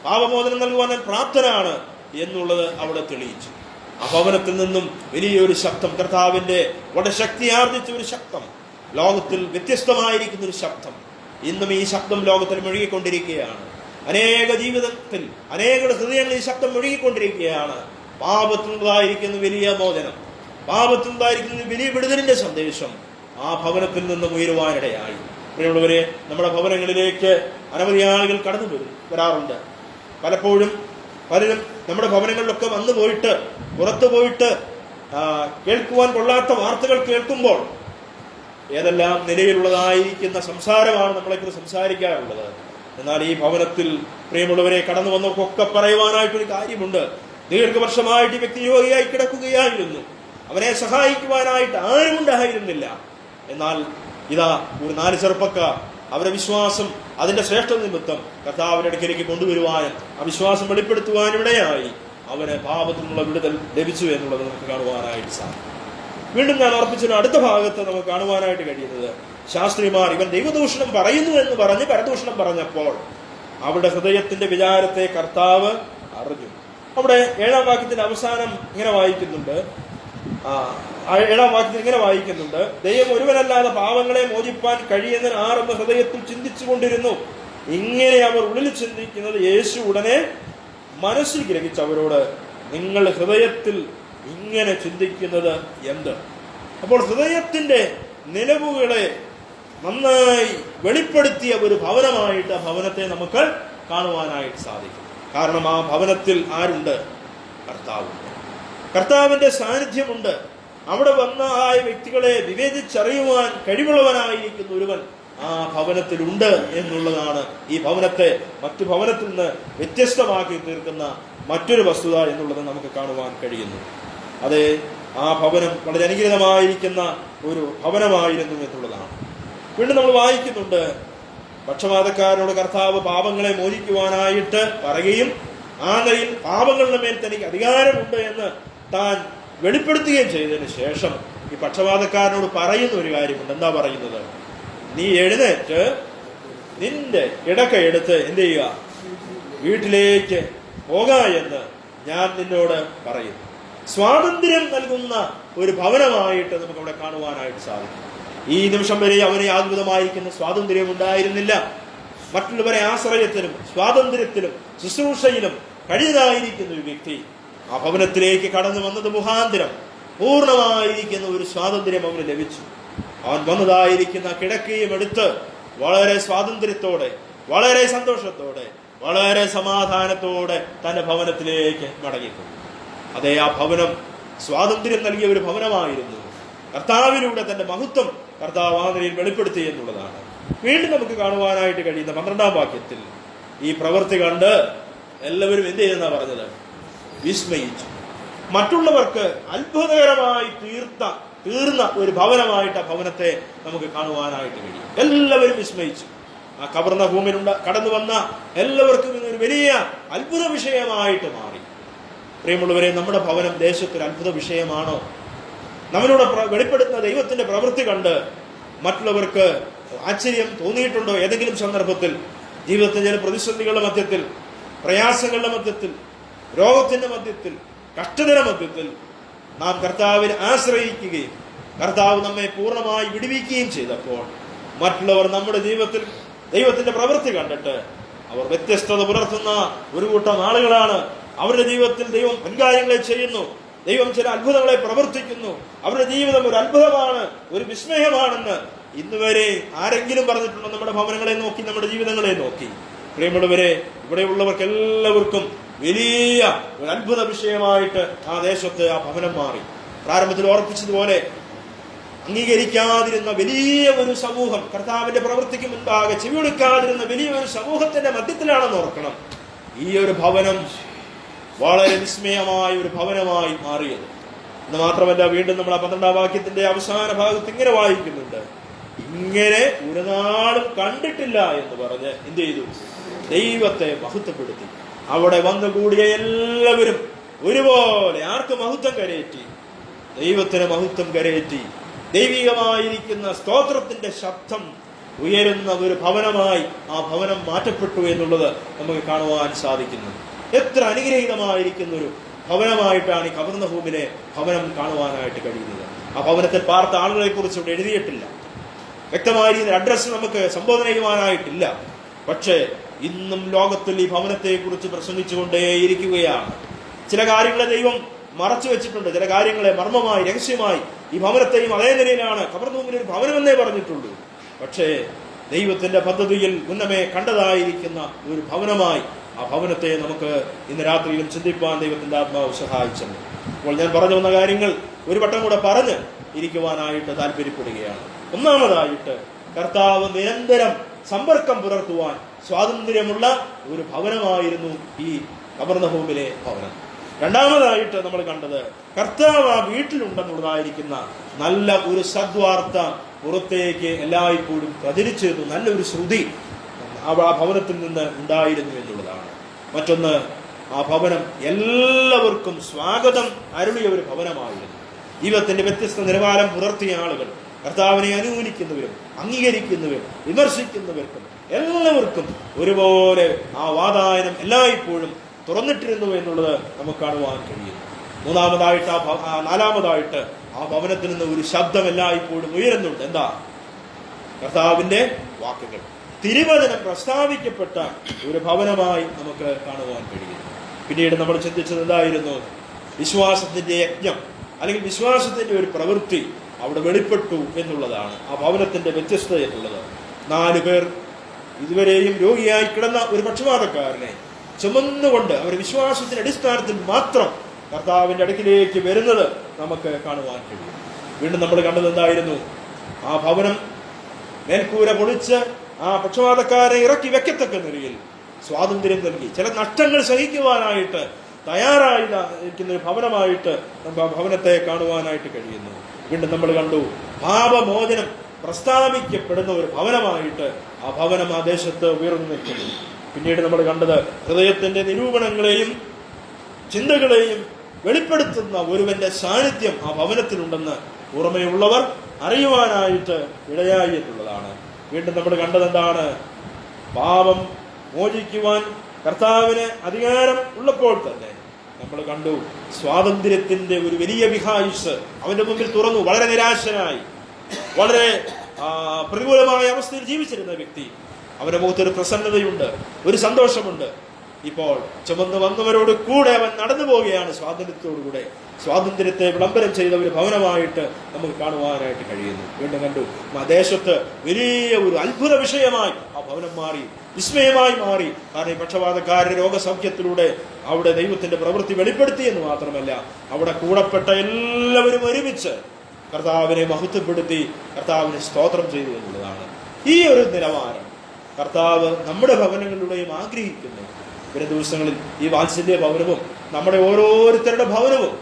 Speaker 2: പാപമോചനം നൽകുവാൻ ഞാൻ പ്രാപ്തനാണ് എന്നുള്ളത് അവിടെ തെളിയിച്ചു. ആ ഭവനത്തിൽ നിന്നും വലിയൊരു ശബ്ദം കർത്താവിന്റെ വളരെ ശക്തിയാർജിച്ച ഒരു ശബ്ദം ലോകത്തിൽ വ്യത്യസ്തമായിരിക്കുന്ന ഒരു ശബ്ദം. ഇന്നും ഈ ശബ്ദം ലോകത്തിൽ മുഴുകിക്കൊണ്ടിരിക്കുകയാണ്. അനേക ജീവിതത്തിൽ അനേക ഹൃദയങ്ങളിൽ ഈ ശബ്ദം മുഴുകിക്കൊണ്ടിരിക്കുകയാണ്. പാപത്തിനുള്ളതായിരിക്കുന്ന വലിയ മോചനം. പാപത്തിനുള്ളതായിരിക്കുന്ന വലിയ വിടുതലിന്റെ സന്ദേശം ആ ഭവനത്തിൽ നിന്നും ഉയരുവാനിടയായി. പ്രിയമുള്ളവരെ നമ്മുടെ ഭവനങ്ങളിലേക്ക് അനവധി ആളുകൾ കടന്നു വരും വരാറുണ്ട്. പലപ്പോഴും പലരും നമ്മുടെ ഭവനങ്ങളിലൊക്കെ വന്നു പോയിട്ട് പുറത്തു പോയിട്ട് കേൾക്കുവാൻ കൊള്ളാത്ത വാർത്തകൾ കേൾക്കുമ്പോൾ ഏതെല്ലാം നിലയിലുള്ളതായിരിക്കുന്ന സംസാരമാണ് നമ്മളെക്കുറിച്ച് സംസാരിക്കാറുള്ളത് എന്നാൽ ഈ ഭവനത്തിൽ പ്രിയമുള്ളവരെ കടന്നു വന്നവർക്കൊക്കെ പറയുവാനായിട്ടൊരു കാര്യമുണ്ട്. ദീർഘവർഷമായിട്ട് വ്യക്തിയോഗിയായി കിടക്കുകയായിരുന്നു. അവനെ സഹായിക്കുവാനായിട്ട് ആരും ഉണ്ടായിരുന്നില്ല. എന്നാൽ ഇതാ ഒരു നാല് ചെറുപ്പക്കാർ അവരുടെ വിശ്വാസം അതിന്റെ ശ്രേഷ്ഠ നിമിത്തം കർത്താവിന്റെ അടുക്കിലേക്ക് കൊണ്ടുവരുവാനും ആ വിശ്വാസം വെളിപ്പെടുത്തുവാനും ഇടയായി അവന് പാപത്തിനുള്ള വിടുതൽ ലഭിച്ചു എന്നുള്ളത് നമുക്ക് കാണുവാനായിട്ട് സാധിക്കും. വീണ്ടും ഞാൻ ഓർപ്പിച്ചൊരു അടുത്ത ഭാഗത്ത് നമുക്ക് കാണുവാനായിട്ട് കഴിയുന്നത്. ശാസ്ത്രിമാർ ഇവൻ ദൈവദൂഷണം പറയുന്നു എന്ന് പറഞ്ഞ് പരദൂഷണം പറഞ്ഞപ്പോൾ അവരുടെ ഹൃദയത്തിന്റെ വിചാരത്തെ കർത്താവ് അറിഞ്ഞു. അവിടെ ഏഴാം വാക്യത്തിന്റെ അവസാനം ഇങ്ങനെ വായിക്കുന്നുണ്ട്. ആ ഏഴാം വാക്യത്തിൽ ഇങ്ങനെ വായിക്കുന്നുണ്ട്. ദൈവം ഒരുവനല്ലാതെ പാവങ്ങളെ മോചിപ്പാൻ കഴിയുന്ന ആറെന്ന് ഹൃദയത്തിൽ ചിന്തിച്ചു കൊണ്ടിരുന്നു ഇങ്ങനെ അവർ ഉള്ളിൽ ചിന്തിക്കുന്നത് യേശു ഉടനെ മനസ്സിൽ ഗ്രഹിച്ച് അവരോട് നിങ്ങൾ ഹൃദയത്തിൽ ഇങ്ങനെ ചിന്തിക്കുന്നത് എന്ത്? അപ്പോൾ ഹൃദയത്തിന്റെ നിലവുകളെ നന്നായി വെളിപ്പെടുത്തിയ ഒരു ഭവനമായിട്ട് ആ ഭവനത്തെ നമുക്ക് കാണുവാനായിട്ട് സാധിക്കും. കാരണം ആ ഭവനത്തിൽ ആരുണ്ട്? കർത്താവുണ്ട് കർത്താവിന്റെ സാന്നിധ്യമുണ്ട്. അവിടെ വന്ന ആ വ്യക്തികളെ വിവേചിച്ചറിയുവാൻ കഴിവുള്ളവനായിരിക്കുന്ന ഒരുവൻ ആ ഭവനത്തിലുണ്ട് എന്നുള്ളതാണ് ഈ ഭവനത്തെ മറ്റു ഭവനത്തിൽ നിന്ന് വ്യത്യസ്തമാക്കി തീർക്കുന്ന മറ്റൊരു വസ്തുത എന്നുള്ളത് നമുക്ക് കാണുവാൻ കഴിയുന്നു. അതെ ആ ഭവനം വളരെ അനുഗ്രഹമായിരിക്കുന്ന ഒരു ഭവനമായിരുന്നു എന്നുള്ളതാണ്. വീണ്ടും നമ്മൾ വായിക്കുന്നുണ്ട് പക്ഷപാതക്കാരോട് കർത്താവ് പാപങ്ങളെ മോചിക്കുവാനായിട്ട് പറയുകയും ആ നിലയിൽ പാപങ്ങളുടെ മേൽ തനിക്ക് അധികാരമുണ്ട് എന്ന് താൻ വെളിപ്പെടുത്തുകയും ചെയ്തതിന് ശേഷം ഈ പക്ഷപാതക്കാരനോട് പറയുന്ന ഒരു കാര്യമുണ്ട്. എന്താ പറയുന്നത്? നീ എഴുന്നേറ്റ് നിന്റെ ഇടക്ക എടുത്ത് എന്ത് ചെയ്യുക? വീട്ടിലേക്ക് പോക എന്ന് ഞാൻ നിന്നോട് പറയുന്നു. സ്വാതന്ത്ര്യം നൽകുന്ന ഒരു ഭവനമായിട്ട് നമുക്ക് അവിടെ കാണുവാനായിട്ട് സാധിക്കും. ഈ നിമിഷം വരെ അവന് യാതൊരുതമായിരിക്കുന്ന സ്വാതന്ത്ര്യം ഉണ്ടായിരുന്നില്ല. മറ്റുള്ളവരെ ആശ്രയത്തിലും സ്വാതന്ത്ര്യത്തിലും ശുശ്രൂഷയിലും കഴിയതായിരിക്കുന്ന ഒരു വ്യക്തി ആ ഭവനത്തിലേക്ക് കടന്നു വന്നത് മുഖാന്തരം പൂർണമായിരിക്കുന്ന ഒരു സ്വാതന്ത്ര്യം അവന് ലഭിച്ചു. അവൻ വന്നതായിരിക്കുന്ന കിടക്കയും എടുത്ത് വളരെ സ്വാതന്ത്ര്യത്തോടെ വളരെ സന്തോഷത്തോടെ വളരെ സമാധാനത്തോടെ തന്റെ ഭവനത്തിലേക്ക് മടങ്ങിക്കൊണ്ടു അതേ ആ ഭവനം സ്വാതന്ത്ര്യം നൽകിയ ഒരു ഭവനമായിരുന്നു. കർത്താവിലൂടെ തന്റെ മഹത്വം കർത്താവ് ആ നിലയിൽ വെളിപ്പെടുത്തി എന്നുള്ളതാണ്. വീണ്ടും നമുക്ക് കാണുവാനായിട്ട് കഴിയുന്ന പന്ത്രണ്ടാം വാക്യത്തിൽ ഈ പ്രവൃത്തി കണ്ട് എല്ലാവരും എന്ത് ചെയ്യുന്ന പറഞ്ഞത്? വിസ്മയിച്ചു. മറ്റുള്ളവർക്ക് അത്ഭുതകരമായി തീർത്ത തീർന്ന ഒരു ഭവനമായിട്ട് ആ ഭവനത്തെ നമുക്ക് കാണുവാനായിട്ട് കഴിയും. എല്ലാവരും വിസ്മയിച്ചു. ആ കവർന്ന ഭൂമിയിലുണ്ട് കടന്നു വന്ന എല്ലാവർക്കും ഇതൊരു വലിയ അത്ഭുത വിഷയമായിട്ട് മാറി. പ്രിയമുള്ളവരെ നമ്മുടെ ഭവനം ദേശത്തൊരു അത്ഭുത വിഷയമാണോ? നമ്മളോട് വെളിപ്പെടുത്തുന്ന ദൈവത്തിന്റെ പ്രവൃത്തി കണ്ട് മറ്റുള്ളവർക്ക് ആശ്ചര്യം തോന്നിയിട്ടുണ്ടോ? ഏതെങ്കിലും സന്ദർഭത്തിൽ ജീവിതത്തിലെ ചില പ്രതിസന്ധികളുടെ മധ്യത്തിൽ പ്രയാസങ്ങളുടെ മധ്യത്തിൽ രോഗത്തിന്റെ മധ്യത്തിൽ കഷ്ടതയുടെ മധ്യത്തിൽ നാം കർത്താവിനെ ആശ്രയിക്കുകയും കർത്താവ് നമ്മെ പൂർണമായി വിടുവിക്കുകയും ചെയ്തപ്പോൾ മറ്റുള്ളവർ നമ്മുടെ ജീവിതത്തിൽ ദൈവത്തിന്റെ പ്രവൃത്തി കണ്ടിട്ട് അവർ വ്യത്യസ്തത പുലർത്തുന്ന ഒരു കൂട്ടം ആളുകളാണ് അവരുടെ ജീവിതത്തിൽ ദൈവം മുൻകാര്യങ്ങളെ ചെയ്യുന്നു. ദൈവം ചില അത്ഭുതങ്ങളെ പ്രവർത്തിക്കുന്നു. അവരുടെ ജീവിതം ഒരു അത്ഭുതമാണ് ഒരു വിസ്മയമാണെന്ന്. ഇന്ന് വരെ ആരെങ്കിലും പറഞ്ഞിട്ടുണ്ടോ നമ്മുടെ ഭവനങ്ങളെ നോക്കി നമ്മുടെ ജീവിതങ്ങളെ നോക്കി? പ്രിയമുള്ളവരെ ഇവിടെയുള്ളവർക്ക് എല്ലാവർക്കും വലിയ ഒരു അത്ഭുത വിഷയമായിട്ട് ആ ദേശത്ത് ആ ഭവനം മാറി. പ്രാരംഭത്തിൽ ഓർപ്പിച്ചതുപോലെ അംഗീകരിക്കാതിരുന്ന വലിയ ഒരു സമൂഹം കർത്താവിന്റെ പ്രവൃത്തിക്ക് മുൻപാകെ ചെവിയൊടുക്കാതിരുന്ന വലിയ ഒരു സമൂഹത്തിന്റെ മധ്യത്തിലാണെന്ന് ഓർക്കണം. ഈ ഒരു ഭവനം വളരെ വിസ്മയമായ ഒരു ഭവനമായി മാറിയത്. എന്ന് മാത്രമല്ല വീണ്ടും നമ്മൾ ആ പന്ത്രണ്ടാം വാക്യത്തിന്റെ അവസാന ഭാഗത്ത് ഇങ്ങനെ വായിക്കുന്നുണ്ട്. ഇങ്ങനെ ഒരു നാളും കണ്ടിട്ടില്ല എന്ന് പറഞ്ഞ് എന്ത് ചെയ്തു? ദൈവത്തെ മഹത്വപ്പെടുത്തി. അവിടെ വന്നു കൂടിയ എല്ലാവരും ഒരുപോലെ ആർക്ക് മഹത്വം കരയേറ്റി? ദൈവത്തിന് മഹത്വം കരയേറ്റി. ദൈവികമായിരിക്കുന്ന സ്തോത്രത്തിന്റെ ശബ്ദം ഉയരുന്ന ഒരു ഭവനമായി ആ ഭവനം മാറ്റപ്പെട്ടു എന്നുള്ളത് നമുക്ക് കാണുവാൻ സാധിക്കുന്നു. എത്ര അനുഗ്രഹീതമായിരിക്കുന്ന ഒരു ഭവനമായിട്ടാണ് ഈ കവർന്ന ഭൂമിലെ ഭവനം കാണുവാനായിട്ട് കഴിയുന്നത്. ആ ഭവനത്തിൽ പാർത്ത ആളുകളെ കുറിച്ച് ഇവിടെ എഴുതിയിട്ടില്ല. വ്യക്തമായ രീതിയിൽ അഡ്രസ്സ് നമുക്ക് സംബോധന ചെയ്യുവാനായിട്ടില്ല. പക്ഷേ ഇന്നും ലോകത്തിൽ ഈ ഭവനത്തെക്കുറിച്ച് പ്രസംഗിച്ചുകൊണ്ടേയിരിക്കുകയാണ്. ചില കാര്യങ്ങളെ ദൈവം മറച്ചു വെച്ചിട്ടുണ്ട്. ചില കാര്യങ്ങളെ മർമ്മമായി രഹസ്യമായി ഈ ഭവനത്തെയും അതേ നിലയിലാണ് കവർന്ന ഭൂമിയിൽ ഒരു ഭവനമെന്നേ പറഞ്ഞിട്ടുള്ളൂ. പക്ഷേ ദൈവത്തിന്റെ പദ്ധതിയിൽ മുന്നമേ കണ്ടതായിരിക്കുന്ന ഒരു ഭവനമായി ആ ഭവനത്തെ നമുക്ക് ഇന്ന് രാത്രിയിലും ചിന്തിപ്പാൻ ദൈവത്തിന്റെ ആത്മാവ് സഹായിച്ചത് അപ്പോൾ ഞാൻ പറഞ്ഞു വന്ന കാര്യങ്ങൾ ഒരു വട്ടം കൂടെ പറഞ്ഞ് ഇരിക്കുവാനായിട്ട് താല്പര്യപ്പെടുകയാണ്. ഒന്നാമതായിട്ട് കർത്താവ് നിരന്തരം സമ്പർക്കം പുലർത്തുവാൻ സ്വാതന്ത്ര്യമുള്ള ഒരു ഭവനമായിരുന്നു ഈ കബർണഭൂമിലെ ഭവനം. രണ്ടാമതായിട്ട് നമ്മൾ കണ്ടത് കർത്താവ് ആ വീട്ടിലുണ്ടെന്നുള്ളതായിരിക്കുന്ന നല്ല ഒരു സദ്വാർത്ത പുറത്തേക്ക് എല്ലായ്പ്പോഴും പ്രചരിച്ചിരുന്നു. നല്ലൊരു ശ്രുതി. ആ ഭവനത്തിൽ നിന്ന് ഉണ്ടായിരുന്നു എന്നുള്ളതാണ്. മറ്റൊന്ന് ആ ഭവനം എല്ലാവർക്കും സ്വാഗതം. അരുളിയ ഒരു ഭവനമായിരുന്നു. ജീവിതത്തിന്റെ വ്യത്യസ്ത നിലവാരം പുലർത്തിയ ആളുകൾ കർത്താവിനെ അനുകൂലിക്കുന്നവരും അംഗീകരിക്കുന്നവരും വിമർശിക്കുന്നവർക്കും എല്ലാവർക്കും ഒരുപോലെ ആ വാതായനം എല്ലായ്പ്പോഴും തുറന്നിട്ടിരുന്നു എന്നുള്ളത് നമുക്ക് കാണുവാൻ കഴിയുന്നു മൂന്നാമതായിട്ട് ആ നാലാമതായിട്ട് ആ ഭവനത്തിൽ നിന്ന് ഒരു ശബ്ദം എല്ലായ്പ്പോഴും ഉയരുന്നുണ്ട്. എന്താ? കർത്താവിന്റെ വാക്കുകൾ. തിരുവചനം പ്രസ്താവിക്കപ്പെട്ട ഒരു ഭവനമായി നമുക്ക് കാണുവാൻ കഴിയും. പിന്നീട് നമ്മൾ ചിന്തിച്ചത് എന്തായിരുന്നു? വിശ്വാസത്തിന്റെ യജ്ഞം അല്ലെങ്കിൽ വിശ്വാസത്തിന്റെ ഒരു പ്രവൃത്തി അവിടെ വെളിപ്പെട്ടു എന്നുള്ളതാണ് ആ ഭവനത്തിന്റെ വ്യത്യസ്തത എന്നുള്ളത്. നാല് പേർ ഇതുവരെയും രോഗിയായി കിടന്ന ഒരു പക്ഷപാതക്കാരനെ ചുമന്നുകൊണ്ട് അവർ വിശ്വാസത്തിന്റെ അടിസ്ഥാനത്തിൽ മാത്രം കർത്താവിന്റെ അടുക്കിലേക്ക് വരുന്നത് നമുക്ക് കാണുവാൻ കഴിയും. വീണ്ടും നമ്മൾ കണ്ടത് എന്തായിരുന്നു? ആ ഭവനം മേൽക്കൂര പൊളിച്ച് ആ പക്ഷപാതക്കാരെ ഇറക്കി വെക്കത്തക്ക നിലയിൽ സ്വാതന്ത്ര്യം നൽകി. ചില നഷ്ടങ്ങൾ സഹിക്കുവാനായിട്ട് തയ്യാറായി ഇരിക്കുന്ന ഒരു ഭവനമായിട്ട് ഭവനത്തെ കാണുവാനായിട്ട് കഴിയുന്നു. വീണ്ടും നമ്മൾ കണ്ടു പാപമോചനം പ്രസ്താവിക്കപ്പെടുന്ന ഒരു ഭവനമായിട്ട് ആ ഭവനം ആ ദേശത്ത് ഉയർന്നു നിൽക്കുന്നു. പിന്നീട് നമ്മൾ കണ്ടത് ഹൃദയത്തിന്റെ നിരൂപണങ്ങളെയും ചിന്തകളെയും വെളിപ്പെടുത്തുന്ന ഒരുവന്റെ സാന്നിധ്യം ആ ഭവനത്തിലുണ്ടെന്ന് പുറമെയുള്ളവർ അറിയുവാനായിട്ട് ഇടയായി എന്നുള്ളതാണ്. വീണ്ടും നമ്മൾ കണ്ടത് എന്താണ് പാപം മോചിക്കുവാൻ കർത്താവിന് അധികാരം ഉള്ളപ്പോൾ തന്നെ നമ്മൾ കണ്ടു സ്വാതന്ത്ര്യത്തിന്റെ ഒരു വലിയ വിഹായുസ് അവന്റെ മുമ്പിൽ തുറന്നു. വളരെ നിരാശനായി. വളരെ പ്രതികൂലമായ അവസ്ഥയിൽ ജീവിച്ചിരുന്ന വ്യക്തി. അവന്റെ മുഖത്തൊരു പ്രസന്നതയുണ്ട് ഒരു സന്തോഷമുണ്ട്. ഇപ്പോൾ ചുമന്ന് വന്നവരോട് കൂടെ അവൻ നടന്നു പോവുകയാണ് സ്വാതന്ത്ര്യത്തോടുകൂടെ. സ്വാതന്ത്ര്യത്തെ വിളംബരം ചെയ്ത ഒരു ഭവനമായിട്ട് നമുക്ക് കാണുവാനായിട്ട് കഴിയുന്നു. വീണ്ടും കണ്ടു. ദേശത്ത് വലിയ ഒരു അത്ഭുത വിഷയമായി ആ ഭവനം മാറി വിസ്മയമായി മാറി. കാരണം ഈ പക്ഷപാതക്കാരുടെ രോഗസൗഖ്യത്തിലൂടെ അവിടെ ദൈവത്തിന്റെ പ്രവൃത്തി വെളിപ്പെടുത്തി എന്ന് മാത്രമല്ല അവിടെ കൂടപ്പെട്ട എല്ലാവരും ഒരുമിച്ച് കർത്താവിനെ മഹത്വപ്പെടുത്തി കർത്താവിനെ സ്തോത്രം ചെയ്തു എന്നുള്ളതാണ് ഈ ഒരു നിലവാരം. കർത്താവ് നമ്മുടെ ഭവനങ്ങളിലൂടെയും ആഗ്രഹിക്കുന്നു. വരും ദിവസങ്ങളിൽ ഈ വാത്സല്യ ഭവനവും നമ്മുടെ ഓരോരുത്തരുടെ ഭവനവും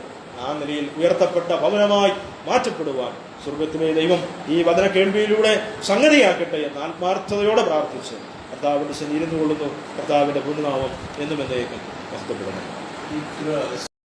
Speaker 2: ആ നിലയിൽ ഉയർത്തപ്പെട്ട ഭവനമായി മാറ്റപ്പെടുവാൻ സ്വർഗത്തിലെ ദൈവം ഈ വചന കേൾവിയിലൂടെ സംഗതിയാക്കട്ടെ എന്ന് ആത്മാർത്ഥതയോടെ പ്രാർത്ഥിച്ച് കർത്താവിന്റെ ശരീരം കൊള്ളുന്നു. കർത്താവിന്റെ പുണ്യനാമം എന്നും എന്നേക്കും
Speaker 1: ഇത്ര